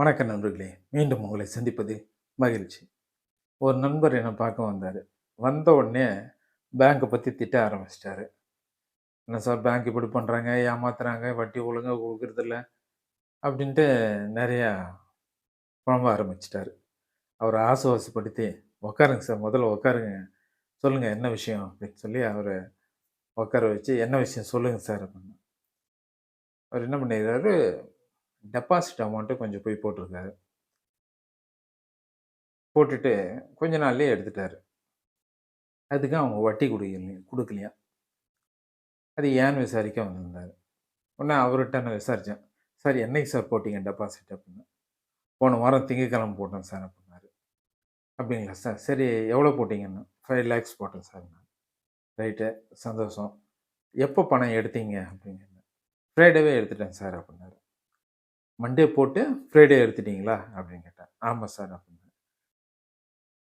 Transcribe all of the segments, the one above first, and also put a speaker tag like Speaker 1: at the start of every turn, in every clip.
Speaker 1: வணக்கம் நண்பர்களே. மீண்டும் உங்களை சந்திப்பது மகிழ்ச்சி. ஒரு நண்பர் என்னை பார்க்க வந்தார். வந்த உடனே பேங்க்கை பற்றி திட்ட ஆரம்பிச்சிட்டாரு. என்ன சார் பேங்க் இப்படி பண்ணுறாங்க ஏமாத்துறாங்க வட்டி ஒழுங்காக கொடுக்குறதில்ல அப்படின்ட்டு நிறையா புழம்ப ஆரம்பிச்சிட்டாரு. அவர் ஆசுவாசப்படுத்தி உக்காருங்க சார் முதல்ல உக்காருங்க. சொல்லுங்கள் என்ன விஷயம்? அப்படின்னு சொல்லி அவரை உட்கார வச்சு என்ன விஷயம்? சொல்லுங்கள் சார் அப்படின்னு. அவர் என்ன பண்ணிடுறாரு டெபாசிட் அமௌண்ட்டு கொஞ்சம் போய் போட்டிருக்காரு. போட்டுட்டு கொஞ்ச நாள்லேயே எடுத்துட்டார். அதுக்கு அவங்க வட்டி கொடுக்கலையா கொடுக்கலையா? அது ஏன்னு விசாரிக்க வந்திருந்தார். உடனே அவர்கிட்ட நான் விசாரித்தேன் சார் என்னைக்கு சார் போட்டிங்க டெபாசிட் அப்படின்னு. போன வாரம் திங்கக்கிழமை போட்டேன் சார் அப்படின்னாரு. அப்படிங்களா சார். சரி எவ்வளோ போட்டிங்கன்னு? ஃபைவ் லேக்ஸ் போட்டேன் சார் நான். ரைட்டு. சந்தோஷம். எப்போ பணம் எடுத்தீங்க? அப்படிங்க ஃப்ரைடேவே எடுத்துட்டேன் சார் அப்படின்னாரு. மண்டே போட்டு ஃப்ரைடே எடுத்துட்டிங்களா? அப்படின்னு கேட்டேன் ஆமாம் சார் அப்படின்னு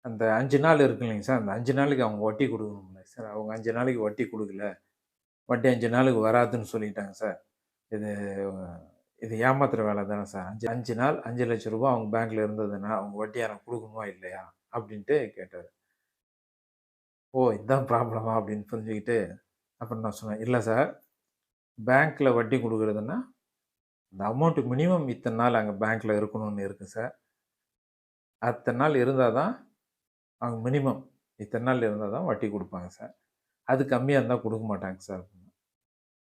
Speaker 1: அந்த அஞ்சு நாள் இருக்கு இல்லைங்க சார் அந்த அஞ்சு நாளைக்கு அவங்க வட்டி கொடுக்கணும்ல சார். அவங்க அஞ்சு நாளைக்கு வட்டி கொடுக்கல. வட்டி அஞ்சு நாளுக்கு வராதுன்னு சொல்லிட்டாங்க சார். இது இது ஏமாத்துற வேலை தானே சார். அஞ்சு அஞ்சு நாள் அஞ்சு லட்ச ரூபா அவங்க பேங்க்கில் இருந்ததுன்னா அவங்க வட்டி யாரும் கொடுக்கணுமா இல்லையா? அப்படின்ட்டு கேட்டார். ஓ இதுதான் ப்ராப்ளமா அப்படின்னு புரிஞ்சுக்கிட்டு அப்புறம் நான் சொன்னேன் இல்லை சார் பேங்க்கில் வட்டி கொடுக்குறதுன்னா அந்த அமௌண்ட்டு மினிமம் இத்தனை நாள் அங்கே பேங்க்கில் இருக்கணும்னு இருக்குது சார் அத்தனை நாள் இருந்தால் தான் அவங்க மினிமம் இத்தனை நாள் இருந்தால் தான் வட்டி கொடுப்பாங்க சார் அது கம்மியாக இருந்தால் கொடுக்க மாட்டாங்க சார்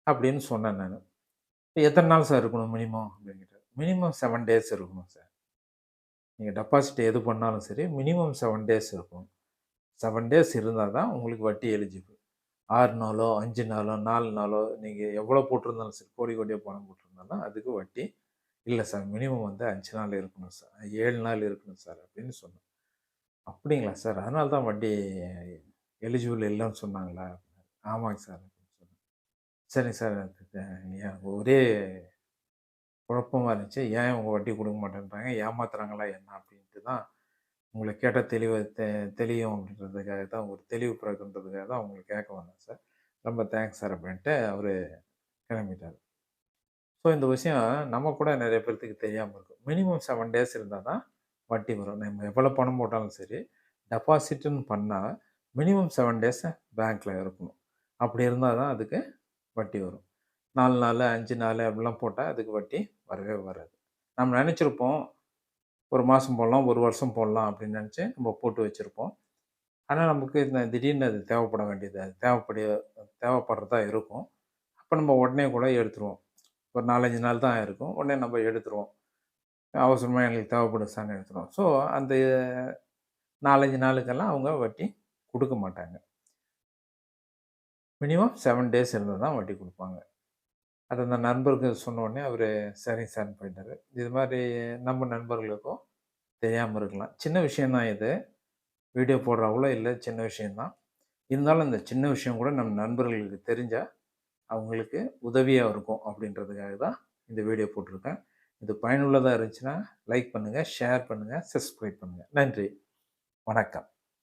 Speaker 1: அப்படின்னு சொன்னேன் நான். எத்தனை நாள் சார் இருக்கணும் மினிமம் அப்படின்னு மினிமம் செவன் டேஸ் இருக்கணும் சார் நீங்கள் டெபாசிட் எது பண்ணாலும் சரி மினிமம் செவன் டேஸ் இருக்கும் செவன் டேஸ் இருந்தால் தான் உங்களுக்கு வட்டி எலிஜிபிள் ஆறு நாளோ அஞ்சு நாளோ நாலு நாளோ நீங்கள் எவ்வளோ போட்டிருந்தாலும் சரி கோடி கோடியாக பணம் போட்டிருந்தாலும் அதுக்கு வட்டி. இல்லை சார் மினிமம் வந்து அஞ்சு நாள் இருக்கணும் சார் ஏழு நாள் இருக்கணும் சார் அப்படின்னு சொன்னோம். அப்படிங்களா சார்? அதனால தான் வட்டி எலிஜிபிள் இல்லைன்னு சொன்னாங்களா? ஆமாங்க சார் அப்படின்னு சொன்னேன் சரிங்க சார் ஒரே குழப்பமாக இருந்துச்சு. ஏன் உங்கள் வட்டி கொடுக்க மாட்டேன்றாங்க? ஏமாத்துறாங்களா என்ன அப்படின்ட்டு தான் உங்களை கேட்டால் தெளிவு தெ தெளியும் அப்படின்றதுக்காக தான் ஒரு தெளிவு பிறகுன்றதுக்காக தான் உங்களுக்கு கேட்க வந்தேன் சார் ரொம்ப தேங்க்ஸ் சார் அப்படின்ட்டு அவர் கிளம்பிட்டார். ஸோ இந்த விஷயம் நம்ம கூட நிறைய பேர்த்துக்கு தெரியாமல் இருக்கும். மினிமம் செவன் டேஸ் இருந்தால் தான் வட்டி வரும். நம்ம எவ்வளோ பணம் போட்டாலும் சரி டெபாசிட்னு பண்ணால் மினிமம் செவன் டேஸ் பேங்க்கில் இருக்கணும். அப்படி இருந்தால் தான் அதுக்கு வட்டி வரும். நாலு நாள் அஞ்சு நாள் அப்படிலாம் போட்டால் அதுக்கு வட்டி வரவே வராது. நம்ம நினச்சிருப்போம் ஒரு மாதம் போடலாம் ஒரு வருஷம் போடலாம் அப்படின்னு நினச்சி நம்ம போட்டு வச்சுருப்போம். ஆனால் நமக்கு இந்த திடீர்னு அது தேவைப்பட வேண்டியது அது தேவைப்படிய தேவைப்படுறதா இருக்கும். அப்போ நம்ம உடனே கூட எடுத்துருவோம். ஒரு நாலஞ்சு நாள் தான் இருக்கும். உடனே நம்ம எடுத்துருவோம். அவசரமாக எங்களுக்கு தேவைப்படும் சார்னு எடுத்துருவோம். ஸோ அந்த நாலஞ்சு நாளுக்கெல்லாம் அவங்க வட்டி கொடுக்க மாட்டாங்க. மினிமம் செவன் டேஸ் இருந்து தான் வட்டி கொடுப்பாங்க. அது அந்த நண்பருக்கு சொன்னோடனே அவர் சரி சார்னு போயிட்டார். இது மாதிரி நம்ம நண்பர்களுக்கும் தெரியாமல் இருக்கலாம். சின்ன விஷயந்தான் இது. வீடியோ போடுறவங்களோ இல்லை. சின்ன விஷயந்தான் இருந்தாலும் இந்த சின்ன விஷயம் கூட நம்ம நண்பர்களுக்கு தெரிஞ்சால் அவங்களுக்கு உதவியாக இருக்கும் அப்படின்றதுக்காக தான் இந்த வீடியோ போட்டிருக்கேன். இது பயனுள்ளதாக இருந்துச்சுன்னா லைக் பண்ணுங்கள் ஷேர் பண்ணுங்கள் சப்ஸ்கிரைப் பண்ணுங்கள் நன்றி. வணக்கம்.